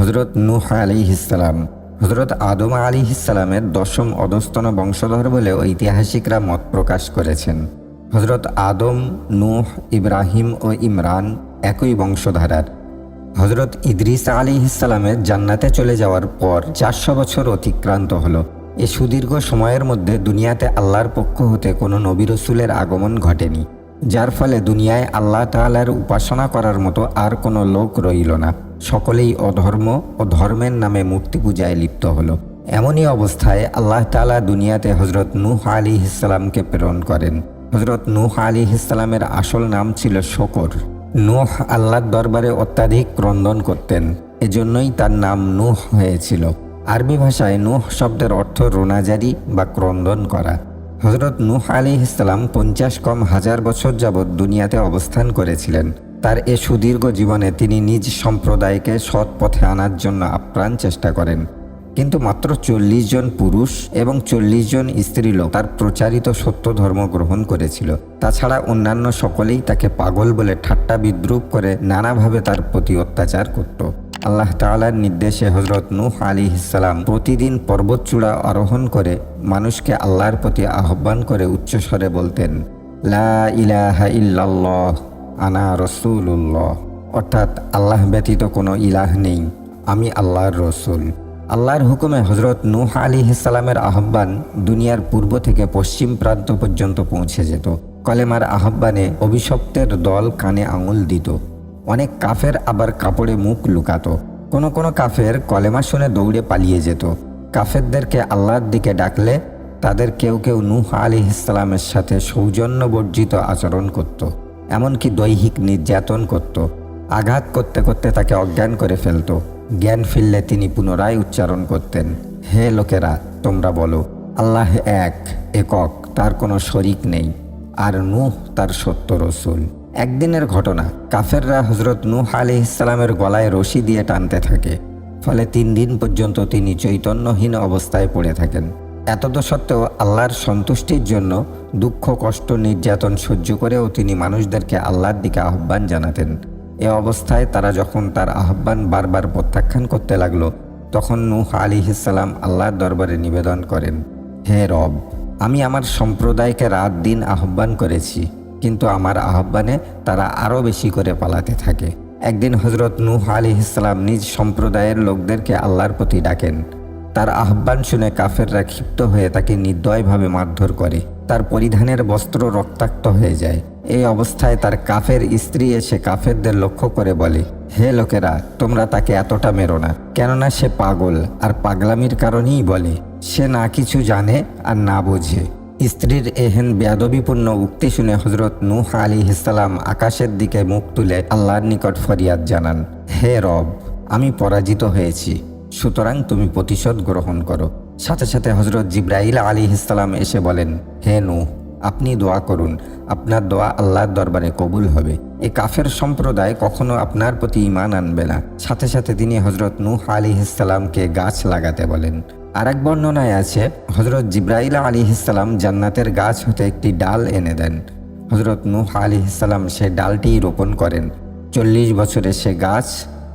হজরত নূহ আলী ইসলাম হজরত আদম আলী ইসলামের দশম অধস্তন বংশধর বলে ঐতিহাসিকরা মত প্রকাশ করেছেন। হজরত আদম, নূহ, ইব্রাহিম ও ইমরান একই বংশধারার। হজরত ইদ্রিস আলী ইসলামের জান্নাতে চলে যাওয়ার পর চারশো বছর অতিক্রান্ত হলো। এ সুদীর্ঘ সময়ের মধ্যে দুনিয়াতে আল্লাহর পক্ষ হতে কোনো নবী রসুলের আগমন ঘটেনি, যার ফলে দুনিয়ায় আল্লাহ তাআলার উপাসনা করার মতো আর কোনো লোক রইল না। সকলেই অধর্ম ও ধর্মের নামে মূর্তি পূজায় লিপ্ত হলো। এমনই অবস্থায় আল্লাহ তালা দুনিয়াতে হজরত নূহ আলী ইসলামকে প্রেরণ করেন। হজরত নূহ আলী ইসলামের আসল নাম ছিল শকর। নূহ আল্লাহর দরবারে অত্যাধিক ক্রন্দন করতেন, এজন্যই তার নাম নূহ হয়েছিল। আরবি ভাষায় নূহ শব্দের অর্থ রোনাজারি বা ক্রন্দন করা। হজরত নূহ আলী ইসলাম পঞ্চাশ কম হাজার বছর যাবৎ দুনিয়াতে অবস্থান করেছিলেন। তার এ সুদীর্ঘ জীবনে তিনি নিজ সম্প্রদায়কে সৎ পথে আনার জন্য আপ্রাণ চেষ্টা করেন। কিন্তু মাত্র চল্লিশ জন পুরুষ এবং চল্লিশ জন স্ত্রীলোক তার প্রচারিত সত্য ধর্ম গ্রহণ করেছিল। তাছাড়া অন্যান্য সকলেই তাকে পাগল বলে ঠাট্টা বিদ্রুপ করে নানাভাবে তার প্রতি অত্যাচার করত। আল্লাহ তাআলার নির্দেশে হজরত নূহ আলী ইসালাম প্রতিদিন পর্বতচূড়া আরোহণ করে মানুষকে আল্লাহর প্রতি আহ্বান করে উচ্চস্বরে বলতেন, লা ইলাহা ইল্লাল্লাহ। আনা রসুল্লাহ অর্থাৎ আল্লাহ ব্যতীত কোনো ইলাহ নেই। আমি আল্লাহর রসুল। আল্লাহর হুকুমে হজরত নূহ আলী ইসালামের আহ্বান দুনিয়ার পূর্ব থেকে পশ্চিম প্রান্ত পর্যন্ত পৌঁছে যেত। কলেমার আহ্বানে অভিশপ্তের দল কানে আঙুল দিত। অনেক কাফের আবার কাপড়ে মুখ লুকাতো। কোনো কোনো কাফের কলেমা শুনে দৌড়ে পালিয়ে যেত। কাফেরদেরকে আল্লাহর দিকে ডাকলে তাদের কেউ কেউ নূহ আলী ইসলামের সাথে সৌজন্য বর্জিত আচরণ করত। এমনকি দৈহিক নির্যাতন করত, আঘাত করতে করতে তাকে অজ্ঞান করে ফেলত। জ্ঞান ফিরলে তিনি পুনরায় উচ্চারণ করতেন, হে লোকেরা, তোমরা বলো, আল্লাহ এক, একক, তার কোনো শরিক নেই, আর নূহ তার সত্য রসুল। একদিনের ঘটনা, কাফেররা হজরত নূহ আলি ইসলামের গলায় রশি দিয়ে টানতে থাকে, ফলে তিন দিন পর্যন্ত তিনি চৈতন্যহীন অবস্থায় পড়ে থাকেন। এতদ সত্ত্বেও আল্লাহর সন্তুষ্টির জন্য দুঃখ, কষ্ট, নির্যাতন সহ্য করেও তিনি মানুষদেরকে আল্লাহর দিকে আহ্বান জানাতেন। এ অবস্থায় তারা যখন তার আহ্বান বারবার প্রত্যাখ্যান করতে লাগল, তখন নূহ আলী ইসালাম আল্লাহর দরবারে নিবেদন করেন, হে রব, আমি আমার সম্প্রদায়কে রাত দিন আহ্বান করেছি, কিন্তু আমার আহ্বানে তারা আরও বেশি করে পালাতে থাকে। একদিন হজরত নূহ আলী ইসলাম নিজ সম্প্রদায়ের লোকদেরকে আল্লাহর প্রতি ডাকেন তার আহ্বান শুনে কাফেররা ক্ষিপ্ত হয়ে তাকে নির্দয়ভাবে মারধর করে। তার পরিধানের বস্ত্র রক্তাক্ত হয়ে যায়। এই অবস্থায় তার কাফের স্ত্রী এসে কাফেরদের লক্ষ্য করে বলে, হে লোকেরা, তোমরা তাকে এতটা মেরো না। কেননা সে পাগল আর পাগলামির কারণেই বলে, সে না কিছু জানে আর না বোঝে। স্ত্রীর এহেন বেয়াদবিপূর্ণ উক্তি শুনে হজরত নূহ আলী ইসালাম আকাশের দিকে মুখ তুলে আল্লাহর নিকট ফরিয়াদ জানান, হে রব, আমি পরাজিত হয়েছি। সুতরাং তুমি প্রতিশোধ গ্রহণ করো। সাথে সাথে হজরত জিব্রাইল আলী ইসলাম এসে বলেন, হে নূহ, আপনি দোয়া করুন। আপনার দোয়া আল্লাহর দরবারে কবুল হবে। এ কাফের সম্প্রদায় কখনো আপনার প্রতি ইমান আনবে না। সাথে সাথে তিনি হজরত নূহ আলী ইসলামকে গাছ লাগাতে বলেন। আরেক বর্ণনায় আছে হজরত জিব্রাইল আলী ইসলাম জান্নাতের গাছ হতে একটি ডাল এনে দেন। হজরত নূহ আলী ইসলাম সে ডালটি রোপণ করেন। চল্লিশ বছরে সে গাছ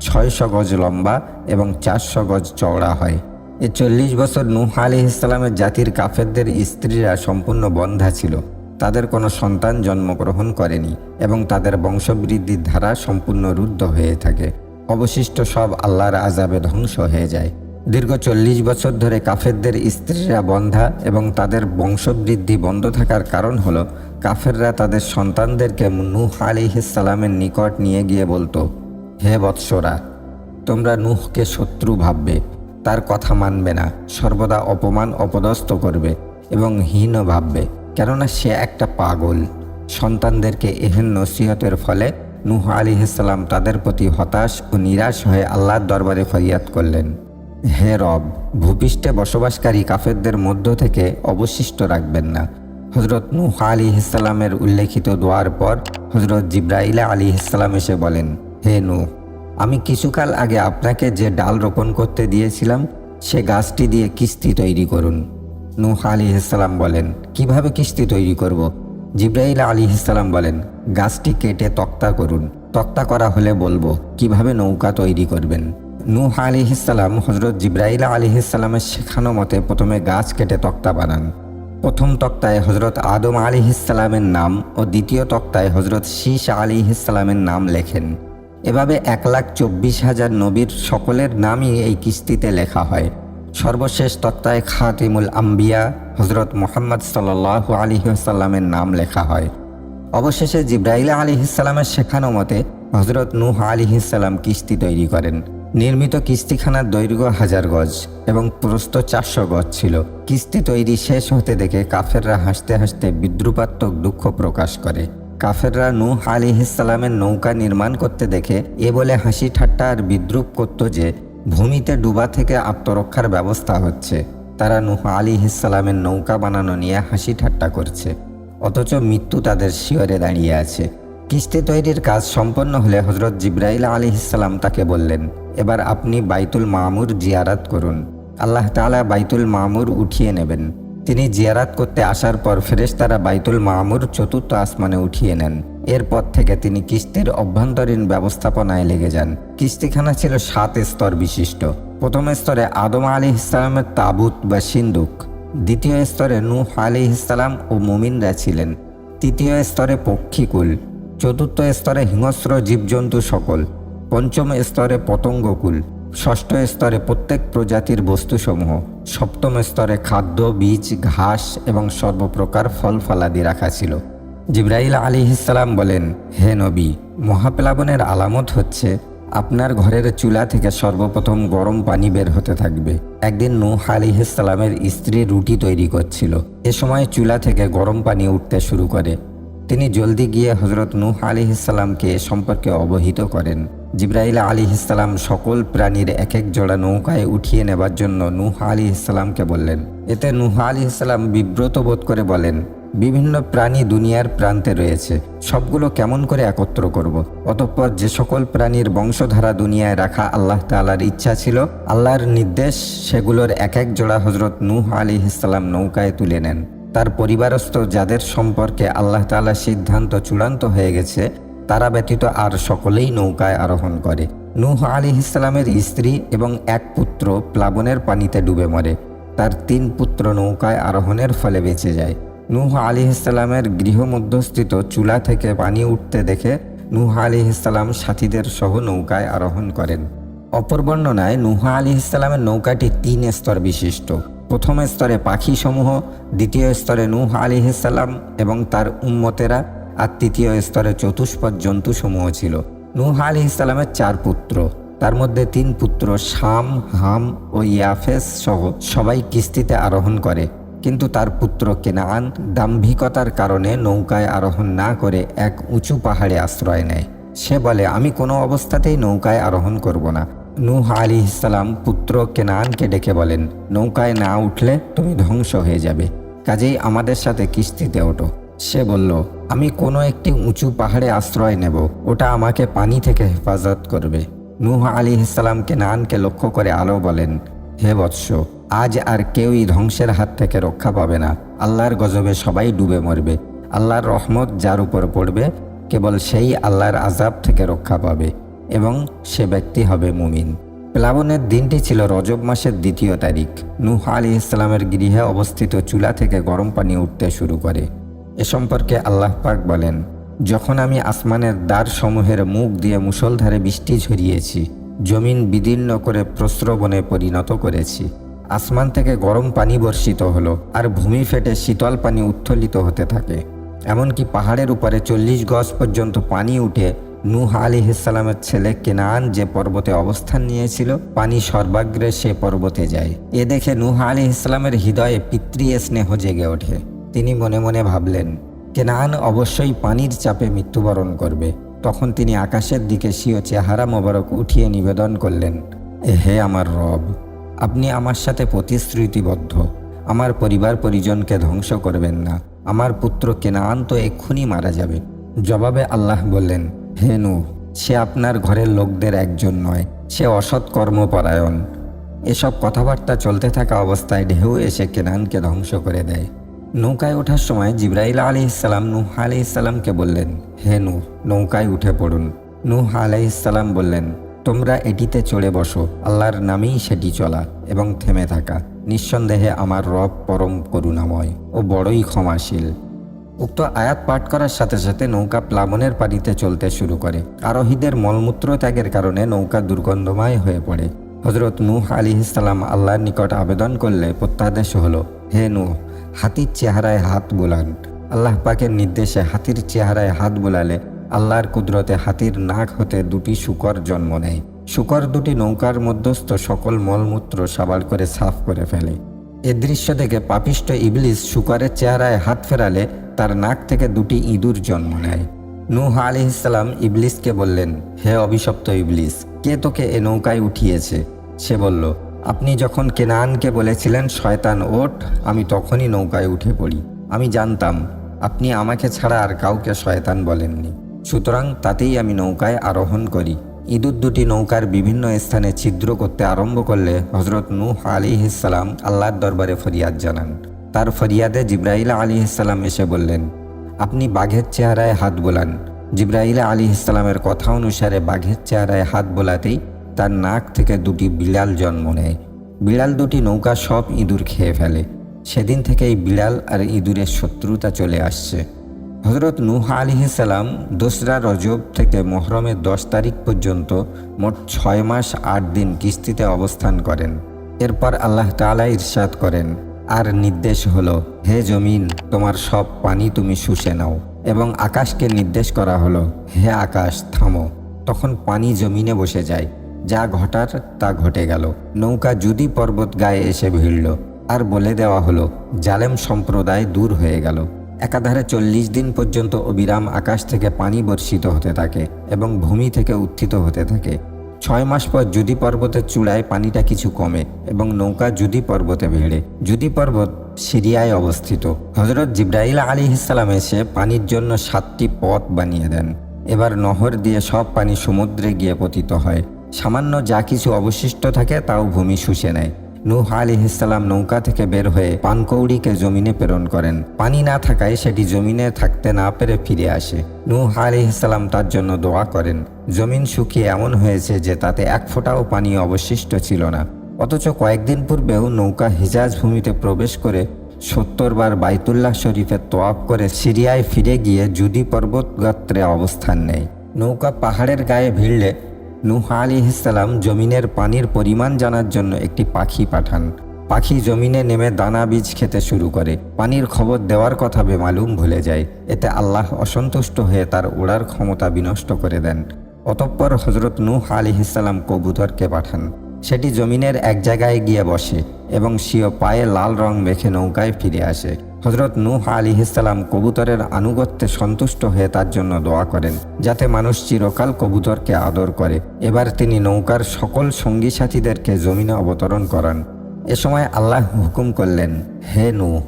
ছয়শো গজ লম্বা এবং চারশো গজ চওড়া হয়। এ চল্লিশ বছর নূহ আলী ইসলামের জাতির কাফেরদের স্ত্রীরা সম্পূর্ণ বন্ধা ছিল। তাদের কোনো সন্তান জন্মগ্রহণ করেনি এবং তাদের বংশবৃদ্ধির ধারা সম্পূর্ণ রুদ্ধ হয়ে থাকে। অবশিষ্ট সব আল্লাহর আজাবে ধ্বংস হয়ে যায়। দীর্ঘ চল্লিশ বছর ধরে কাফেরদের স্ত্রীরা বন্ধা এবং তাদের বংশবৃদ্ধি বন্ধ থাকার কারণ হলো, কাফেররা তাদের সন্তানদেরকে নূহ আলী ইসালামের নিকট নিয়ে গিয়ে বলতো হে বৎসরা, তোমরা নুহকে শত্রু ভাববে, তার কথা মানবে না, সর্বদা অপমান অপদস্থ করবে এবং হীন ভাববে, কেননা সে একটা পাগল। সন্তানদেরকে এহেন নসিহতের ফলে নুহ আলী ইসালাম তাদের প্রতি হতাশ ও নিরাশ হয়ে আল্লাহর দরবারে ফরিয়াদ করলেন। হে রব, ভূপৃষ্ঠে বসবাসকারী কাফেরদের মধ্য থেকে অবশিষ্ট রাখবেন না। হজরত নূহ আলী ইসালামের উল্লেখিত দোয়ার পর হজরত জিব্রাইলা আলী ইসালাম এসে বলেন হে নূহ আমি কিছুকাল আগে আপনাকে যে ডাল রোপণ করতে দিয়েছিলাম, সে গাছটি দিয়ে কিস্তি তৈরি করুন। নূহ আলী ইসালাম বলেন, কীভাবে কিস্তি তৈরি করব। জিব্রাইল আলী ইসালাম বলেন, গাছটি কেটে তক্তা করুন। তক্তা করা হলে বলব, কীভাবে নৌকা তৈরি করবেন? নূহ আলিহিসাল্লাম হজরত জিব্রাইল আলী আলিহিসাল্লামের শেখানো মতে প্রথমে গাছ কেটে তক্তা বানান। প্রথম তক্তায় হজরত আদম আলী আলিহিসাল্লামের নাম ও দ্বিতীয় তক্তায় হজরত শীষ আলিহিসাল্লামের নাম লেখেন। এভাবে এক লাখ চব্বিশ হাজার নবীর সকলের নামই এই কিস্তিতে লেখা হয়। সর্বশেষ তত্ত্বায় খাতিমুল আম্বিয়া হজরত মোহাম্মদ সাল্লাহ আলিহাসাল্লামের নাম লেখা হয়। অবশেষে জিব্রাইল আলিহিসাল্লামের শেখানো মতে হজরত নূহ আলিহিসাল্লাম কিস্তি তৈরি করেন। নির্মিত কিস্তিখানার দৈর্ঘ্য হাজার গজ এবং প্রস্থ চারশো গজ ছিল। কিস্তি তৈরি শেষ হতে দেখে কাফেররা হাসতে হাসতে বিদ্রুপাত্মক দুঃখ প্রকাশ করে। কাফেররা নূহ আলিহিসাল্লামের নৌকা নির্মাণ করতে দেখে এ বলে হাসি ঠাট্টা আর বিদ্রুপ করত যে ভূমিতে ডুবা থেকে আত্মরক্ষার ব্যবস্থা হচ্ছে। তারা নূহ আলিহিসাল্লামের নৌকা বানানো নিয়ে হাসি ঠাট্টা করছে। অথচ মৃত্যু তাদের শিয়রে দাঁড়িয়ে আছে। কিস্তি তৈরির কাজ সম্পন্ন হলে হজরত জিব্রাইল আলী ইসলাম তাকে বললেন, এবার আপনি বাইতুল মামুর জিয়ারাত করুন। আল্লাহ তাআলা বাইতুল মামুর উঠিয়ে নেবেন। তিনি জিয়ারাত করতে আসার পর ফেরেশতারা বাইতুল মামুর চতুর্থ আসমানে উঠিয়ে নেন। এরপর থেকে তিনি কিস্তির অভ্যন্তরীণ ব্যবস্থাপনায় লেগে যান। কিস্তিখানা ছিল সাত স্তর বিশিষ্ট। প্রথম স্তরে আদম আলী ইসলামের তাবুত বা সিন্দুক। দ্বিতীয় স্তরে নূহ আলী ইসলাম ও মুমিনরা ছিলেন। তৃতীয় স্তরে পক্ষীকুল। চতুর্থ স্তরে হিংস্র জীবজন্তু সকল। পঞ্চম স্তরে পতঙ্গকুল। ষষ্ঠ স্তরে প্রত্যেক প্রজাতির বস্তুসমূহ, সপ্তম স্তরে খাদ্য, বীজ, ঘাস এবং সর্বপ্রকার ফল ফলাদি রাখা ছিল। জিব্রাইল আলী ইসলাম বলেন, হে নবী, মহাপ্লাবনের আলামত হচ্ছে আপনার ঘরের চুলা থেকে সর্বপ্রথম গরম পানি বের হতে থাকবে। একদিন নূহ আলিহিসাল্লামের স্ত্রী রুটি তৈরি করছিল। এ সময় চুলা থেকে গরম পানি উঠতে শুরু করে। তিনি জলদি গিয়ে হজরত নূহ আলিহিসাল্লামকে এ সম্পর্কে অবহিত করেন। জিব্রাইল ইসলাম সকল প্রাণীর এক এক জোড়া নৌকায় উঠিয়ে নেবার জন্য নূহ ইসলামকে বললেন এতে নূহ ইসলাম বিব্রত বোধ করে বলেন, বিভিন্ন প্রাণী দুনিয়ার প্রান্তে রয়েছে, সবগুলো কেমন করে একত্র করব। অতঃপর যে সকল প্রাণীর বংশধারা দুনিয়ায় রাখা আল্লাহ তালার ইচ্ছা ছিল, আল্লাহর নির্দেশ সেগুলোর এক এক জোড়া হজরত নূহ আলী ইসলাম নৌকায় তুলে নেন তার পরিবারস্থ যাদের সম্পর্কে আল্লাহ তালা সিদ্ধান্ত চূড়ান্ত হয়ে গেছে তারা ব্যতীত আর সকলেই নৌকায় আরোহণ করে। নূহ আলী ইসলামের স্ত্রী এবং এক পুত্র প্লাবনের পানিতে ডুবে মরে। তার তিন পুত্র নৌকায় আরোহণের ফলে বেঁচে যায়। নূহ আলী ইসলামের গৃহমধ্যস্থিত চুলা থেকে পানি উঠতে দেখে নূহ আলী ইসলাম সাথীদের সহ নৌকায় আরোহণ করেন। অপর বর্ণনায় নূহ আলী ইসলামের নৌকাটি তিন স্তর বিশিষ্ট। প্রথম স্তরে পাখি সমূহ দ্বিতীয় স্তরে নূহ আলী ইসলাম এবং তার উম্মতেরা আর তৃতীয় স্তরে চতুষ্পদ জন্তু সমূহ ছিল। নূহ আলী ইসলামের চার পুত্র। তার মধ্যে তিন পুত্র শাম, হাম ও ইয়াফেস সহ সবাই কিস্তিতে আরোহণ করে। কিন্তু তার পুত্র কেনান দাম্ভিকতার কারণে নৌকায় আরোহণ না করে এক উঁচু পাহাড়ে আশ্রয় নেয়। সে বলে, আমি কোনো অবস্থাতেই নৌকায় আরোহণ করব না। নূহ আলি ইসলাম পুত্র কেনানকে ডেকে বলেন, নৌকায় না উঠলে তুমি ধ্বংস হয়ে যাবে। কাজেই আমাদের সাথে কিস্তিতে ওঠো। সে বলল, আমি কোনো একটি উঁচু পাহাড়ে আশ্রয় নেব। ওটা আমাকে পানি থেকে হেফাজত করবে। নূহ আলী ইসলাম কেনানকে লক্ষ্য করে আলো বলেন, হে বৎস, আজ আর কেউই ধ্বংসের হাত থেকে রক্ষা পাবে না। আল্লাহর গজবে সবাই ডুবে মরবে। আল্লাহর রহমত যার উপর পড়বে, কেবল সেই আল্লাহর আজাব থেকে রক্ষা পাবে এবং সে ব্যক্তি হবে মুমিন। প্লাবনের দিনটি ছিল রজব মাসের দ্বিতীয় তারিখ। নূহ আলী ইসলামের গৃহে অবস্থিত চুলা থেকে গরম পানি উঠতে শুরু করে। এ সম্পর্কে আল্লাহ পাক বলেন, যখন আমি আসমানের দ্বার সমূহের মুখ দিয়ে মুষলধারে বৃষ্টি ঝরিয়েছি, জমিন বিদীর্ণ করে প্রস্রবণে পরিণত করেছি। আসমান থেকে গরম পানি বর্ষিত হলো আর ভূমি ফেটে শীতল পানি উত্থলিত হতে থাকে। এমনকি পাহাড়ের উপরে চল্লিশ গজ পর্যন্ত পানি উঠে নূহ আলী ইসালামের ছেলে কেনান যে পর্বতে অবস্থান নিয়েছিল, পানি সর্বাগ্রে সে পর্বতে যায়। এ দেখে নূহ আলী ইসলামের হৃদয়ে পিতৃ স্নেহ জেগে ওঠে। তিনি মনে মনে ভাবলেন, কেনান অবশ্যই পানির চাপে মৃত্যুবরণ করবে। তখন তিনি আকাশের দিকে স্বীয় চেহারা মোবারক উঠিয়ে নিবেদন করলেন হে আমার রব, আপনি আমার সাথে প্রতিশ্রুতিবদ্ধ। আমার পরিবার পরিজনকে ধ্বংস করবেন না। আমার পুত্র কেনান তো এক্ষুনি মারা যাবে। জবাবে আল্লাহ বললেন, হে নূহ, সে আপনার ঘরের লোকদের একজন নয়, সে অসৎ কর্মপরায়ণ। এসব কথাবার্তা চলতে থাকা অবস্থায় ঢেউ এসে কেনানকে ধ্বংস করে দেয়। নৌকায় ওঠার সময় জিব্রাইল আলি ইসালাম নূহ আলি ইসালামকে বললেন, হে নূহ, নৌকায় উঠে পড়ুন। নূহ আলি ইসালাম বললেন, তোমরা এটিতে চড়ে বসো, আল্লাহর নামেই সেটি চলা এবং থেমে থাকা। নিঃসন্দেহে আমার রব পরম করুণাময় ও বড়ই ক্ষমাশীল। উক্ত আয়াত পাঠ করার সাথে সাথে নৌকা প্লাবনের পানিতে চলতে শুরু করে। আরোহীদের মলমূত্র ত্যাগের কারণে নৌকা দুর্গন্ধময় হয়ে পড়ে। হজরত নূহ আলী আল্লাহর নিকট আবেদন করলে প্রত্যাদেশ হলো, হে নূহ হাতির চেহারায় হাত বোলান। আল্লাহ পাকের নির্দেশে হাতির চেহারায় হাত বোলালে আল্লাহর কুদরতে হাতির নাক হতে দুটি শুকর জন্ম নেয়। শুকর দুটি নৌকার মধ্যস্থ সকল মলমূত্র সাবাল করে সাফ করে ফেলে। এ দৃশ্য দেখে পাপিষ্ট ইবলিস শুকরের চেহারায় হাত ফেরালে তার নাক থেকে দুটি ইঁদুর জন্ম নেয়। নূহ আলি ইসলাম ইবলিসকে বললেন, হে অভিশপ্ত ইবলিস, কে তোকে এ নৌকায় উঠিয়েছে? সে বলল আপনি যখন কেনানকে বলেছিলেন, শয়তান, ওঠ, আমি তখনই নৌকায় উঠে পড়ি। আমি জানতাম, আপনি আমাকে ছাড়া আর কাউকে শয়তান বলেননি। সুতরাং তাতেই আমি নৌকায় আরোহণ করি। ইঁদুর দুটি নৌকার বিভিন্ন স্থানে ছিদ্র করতে আরম্ভ করলে হজরত নূহ আলী ইসালাম আল্লাহর দরবারে ফরিয়াদ জানান। তার ফরিয়াদে জিব্রাইল আলী ইসালাম এসে বললেন, আপনি বাঘের চেহারায় হাত বোলান। জিব্রাইল আলী ইসলামের কথা অনুসারে বাঘের চেহারায় হাত বোলাতেই তার নাক থেকে দুটি বিড়াল জন্ম নেয়। বিড়াল দুটি নৌকা সব ইঁদুর খেয়ে ফেলে। সেদিন থেকেই বিড়াল আর ইঁদুরের শত্রুতা চলে আসছে। হজরত নূহ আলিহিসাল্লাম দোসরা রজব থেকে মহরমের দশ তারিখ পর্যন্ত মোট ছয় মাস আট দিন কিস্তিতে অবস্থান করেন। এরপর আল্লাহ তালা ইরশাদ করেন, আর নির্দেশ হলো, হে জমিন, তোমার সব পানি তুমি শুষে নাও এবং আকাশকে নির্দেশ করা হলো, হে আকাশ, থামো। তখন পানি জমিনে বসে যায়। যা ঘটার তা ঘটে গেল। নৌকা যদি পর্বত গায়ে এসে ভিড়ল। আর বলে দেওয়া হলো, জালেম সম্প্রদায় দূর হয়ে গেল। একাধারে চল্লিশ দিন পর্যন্ত অবিরাম আকাশ থেকে পানি বর্ষিত হতে থাকে এবং ভূমি থেকে উত্থিত হতে থাকে। ছয় মাস পর যদি পর্বতের চূড়ায় পানিটা কিছু কমে এবং নৌকা যদি পর্বতে ভিড়ে। যদি পর্বত সিরিয়ায় অবস্থিত। হজরত জিব্রাইল আলী ইসলাম এসে পানির জন্য সাতটি পথ বানিয়ে দেন। এবার নহর দিয়ে সব পানি সমুদ্রে গিয়ে পতিত হয়। সামান্য যা কিছু অবশিষ্ট থাকে তাও ভূমি শুষে নেয়। নূহ আলী ইসলাম নৌকা থেকে বের হয়ে পানকৌড়িকে জমিনে প্রেরণ করেন। পানি না থাকায় সেটি জমিনে থাকতে না পেরে ফিরে আসে। নূহ আলী ইসলাম তার জন্য দোয়া করেন, জমিন শুকিয়ে এমন হয়েছে যে তাতে এক ফোঁটাও পানি অবশিষ্ট ছিল না। অথচ কয়েকদিন পূর্বেও নৌকা হিজাজ ভূমিতে প্রবেশ করে সত্তর বার বাইতুল্লাহ শরীফের তোয়াপ করে সিরিয়ায় ফিরে গিয়ে জুদি পর্বত গাত্রে অবস্থান নেয়। নৌকা পাহাড়ের গায়ে ভিড়লে নূহ আলী ইসলাম জমিনের পানির পরিমাণ জানার জন্য একটি পাখি পাঠান। পাখি জমিনে নেমে দানা বীজ খেতে শুরু করে। পানির খবর দেওয়ার কথা বেমালুম ভুলে যায়। এতে আল্লাহ অসন্তুষ্ট হয়ে তার ওড়ার ক্ষমতা বিনষ্ট করে দেন। অতঃপর হজরত নূহ আলী ইসলাম কবুতরকে পাঠান। সেটি জমিনের এক জায়গায় গিয়ে বসে এবং সিও পায়ে লাল রং মেখে নৌকায় ফিরে আসে। হজরত নূহ আলী ইসলাম কবুতরের আনুগত্যে সন্তুষ্ট হয়ে তার জন্য দোয়া করেন, যাতে মানুষ চিরকাল কবুতরকে আদর করে। এবার তিনি নৌকার সকল সঙ্গী সাথীদেরকে জমিনে অবতরণ করান। এ সময় আল্লাহ হুকুম করলেন, হে নূহ,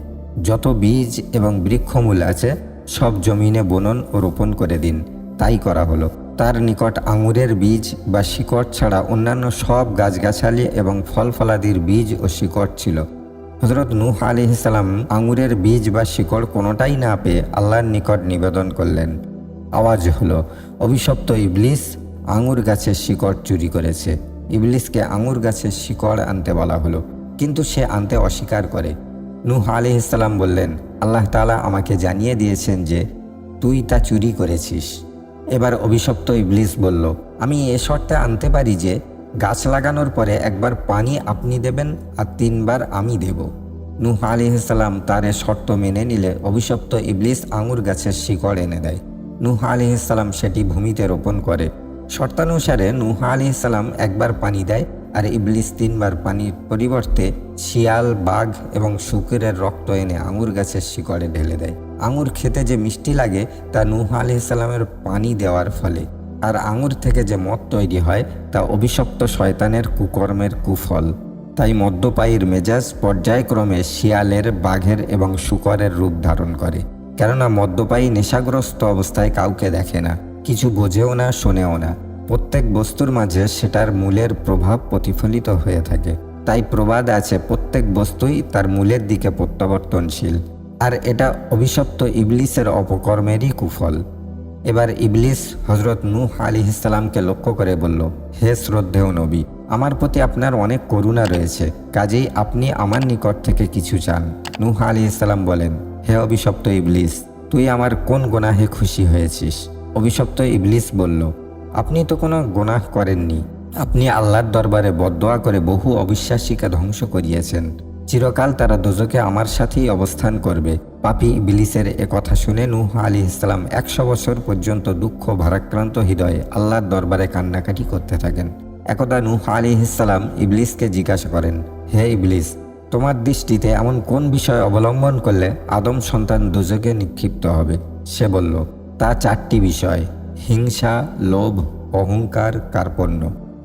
যত বীজ এবং বৃক্ষমূল আছে, সব জমিনে বনন ও রোপণ করে দিন। তাই করা হলো। তার নিকট আঙুরের বীজ বা শিকড় ছাড়া অন্যান্য সব গাছগাছালি এবং ফল ফলাদির বীজ ও শিকড় ছিল। হজরত নূহ আলি ইসালাম আঙুরের বীজ বা শিকড় কোনোটাই না পেয়ে আল্লাহর নিকট নিবেদন করলেন। আওয়াজ হলো, অভিশপ্ত ইবলিস আঙুর গাছের শিকড় চুরি করেছে। ইবলিসকে আঙুর গাছের শিকড় আনতে বলা হলো, কিন্তু সে আনতে অস্বীকার করে। নূহ আলি ইসালাম বললেন, আল্লাহ তালা আমাকে জানিয়ে দিয়েছেন যে তুই তা চুরি করেছিস। এবার অভিশপ্ত ইবলিস বলল, আমি এ শর্তে আনতে পারি যে গাছ লাগানোর পরে একবার পানি আপনি দেবেন আর তিনবার আমি দেব। নূহ আলী ইসলাম তার শর্ত মেনে নিলে অভিশপ্ত ইবলিস আঙুর গাছের শিকড় এনে দেয়। নূহ আলী ইসলাম সেটি ভূমিতে রোপণ করে। শর্তানুসারে নূহ আলী ইসলাম একবার পানি দেয় আর ইবলিস তিনবার পানির পরিবর্তে শিয়াল, বাঘ এবং শুকুরের রক্ত এনে আঙুর গাছের শিকড়ে ঢেলে দেয়। আঙুর খেতে যে মিষ্টি লাগে তা নূহ আলি ইসলামের পানি দেওয়ার ফলে। আর আঙুর থেকে যে মদ তৈরি হয়, তা অভিশপ্ত শয়তানের কুকর্মের কুফল। তাই মদ্যপায়ীর মেজাজ পর্যায়ক্রমে শিয়ালের, বাঘের এবং শুকরের রূপ ধারণ করে। কেননা মদ্যপায়ী নেশাগ্রস্ত অবস্থায় কাউকে দেখে না, কিছু বোঝেও না, শোনেও না। প্রত্যেক বস্তুর মাঝে সেটার মূলের প্রভাব প্রতিফলিত হয়ে থাকে। তাই প্রবাদ আছে, প্রত্যেক বস্তুই তার মূলের দিকে প্রত্যাবর্তনশীল। আর এটা অভিশপ্ত ইবলিসের অপকর্মেরই কুফল। এবার ইবলিস হজরত নূহ আলী ইসলামকে লক্ষ্য করে বলল, হে শ্রদ্ধেয় নবী, আমার প্রতি আপনার অনেক করুণা রয়েছে, কাজেই আপনি আমার নিকট থেকে কিছু চান। নূহ আলী ইসলাম বলেন, হে অভিশপ্ত ইবলিস, তুই আমার কোন গোনাহে খুশি হয়েছিস? অভিশপ্ত ইবলিস বলল, আপনি তো কোনো গোনাহ করেননি, আপনি আল্লাহর দরবারে বদদোয়া করে বহু অবিশ্বাসীকে ধ্বংস করিয়েছেন। চিরকাল তারা দোজকে আমার সাথেই অবস্থান করবে। পাপি ইবলিসের এ কথা শুনে নূহ আলী ইসলাম একশো বছর পর্যন্ত দুঃখ, ভারাক্রান্ত হৃদয়ে আল্লাহর দরবারে কান্নাকাটি করতে থাকেন। একদা নূহ আলী ইসলাম ইবলিসকে জিজ্ঞাসা করেন, হে ইবলিস, তোমার দৃষ্টিতে এমন কোন বিষয় অবলম্বন করলে আদম সন্তান দুজকে নিক্ষিপ্ত হবে? সে বলল, তা চারটি বিষয়, হিংসা, লোভ, অহংকার, কার্পণ্য।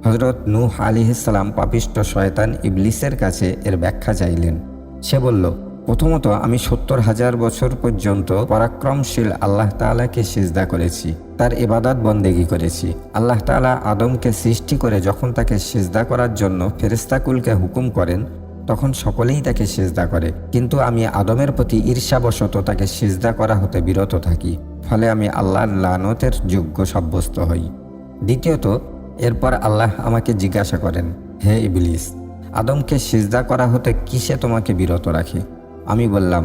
হজরত নূহ ইসলাম পাপিষ্ট শয়তান ইবলিসের কাছে এর ব্যাখ্যা চাইলেন। সে বলল, প্রথমত আমি সত্তর হাজার বছর পর্যন্ত পরাক্রমশীল আল্লাহ তাআলাকে সিজদা করেছি, তার ইবাদত বন্দেগী করেছি। আল্লাহ তাআলা আদমকে সৃষ্টি করে যখন তাকে সিজদা করার জন্য ফেরেস্তাকুলকে হুকুম করেন, তখন সকলেই তাকে সিজদা করে। কিন্তু আমি আদমের প্রতি ঈর্ষাবশত তাকে সিজদা করা হতে বিরত থাকি, ফলে আমি আল্লাহর লানতের যোগ্য সাব্যস্ত হই। দ্বিতীয়ত এরপর আল্লাহ আমাকে জিজ্ঞাসা করেন, হে ইবলিস, আদমকে সিজদা করা হতে কিসে তোমাকে বিরত রাখে? আমি বললাম,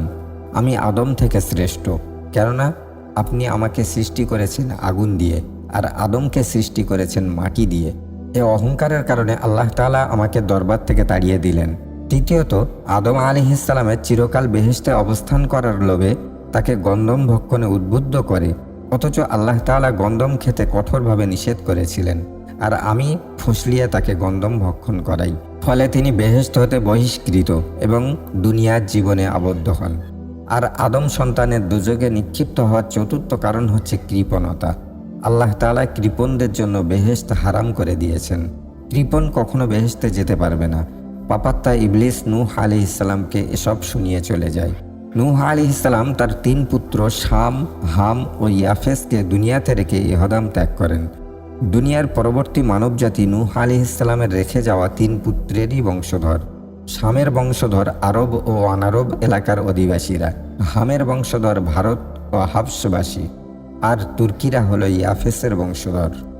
আমি আদম থেকে শ্রেষ্ঠ, কেননা আপনি আমাকে সৃষ্টি করেছেন আগুন দিয়ে আর আদমকে সৃষ্টি করেছেন মাটি দিয়ে। এ অহংকারের কারণে আল্লাহ তাআলা আমাকে দরবার থেকে তাড়িয়ে দিলেন। তৃতীয়ত, আদম আলী ইসলামের চিরকাল বেহেশতে অবস্থান করার লোভে তাকে গন্ধম ভক্ষণে উদ্বুদ্ধ করে, অথচ আল্লাহ তাআলা গন্ধম খেতে কঠোরভাবে নিষেধ করেছিলেন। আর আমি ফুসলিয়ে তাকে গন্ধম ভক্ষণ করাই। ফলে তিনি বেহেস্ত হতে বহিষ্কৃত এবং দুনিয়ার জীবনে আবদ্ধ হন। আর আদম সন্তানের দুযোগে নিক্ষিপ্ত হওয়ার চতুর্থ কারণ হচ্ছে কৃপণতা। আল্লাহ তাআলা কৃপণদের জন্য বেহেশত হারাম করে দিয়েছেন। কৃপণ কখনো বেহেস্তে যেতে পারবে না। পাপাত্তা ইবলিস নূহ আলি ইসলামকে এসব শুনিয়ে চলে যায়। নূহ আলি ইসলাম তার তিন পুত্র শাম, হাম ও ইয়াফেসকে দুনিয়াতে রেখে ইহদাম ত্যাগ করেন। দুনিয়ার পরবর্তী মানবজাতি নূহ আলি ইসলামের রেখে যাওয়া তিন পুত্রেরই বংশধর। শামের বংশধর আরব ও অনারব এলাকার অধিবাসীরা। হামের বংশধর ভারত ও হাফসবাসী। আর তুর্কিরা হল ইয়াফেসের বংশধর।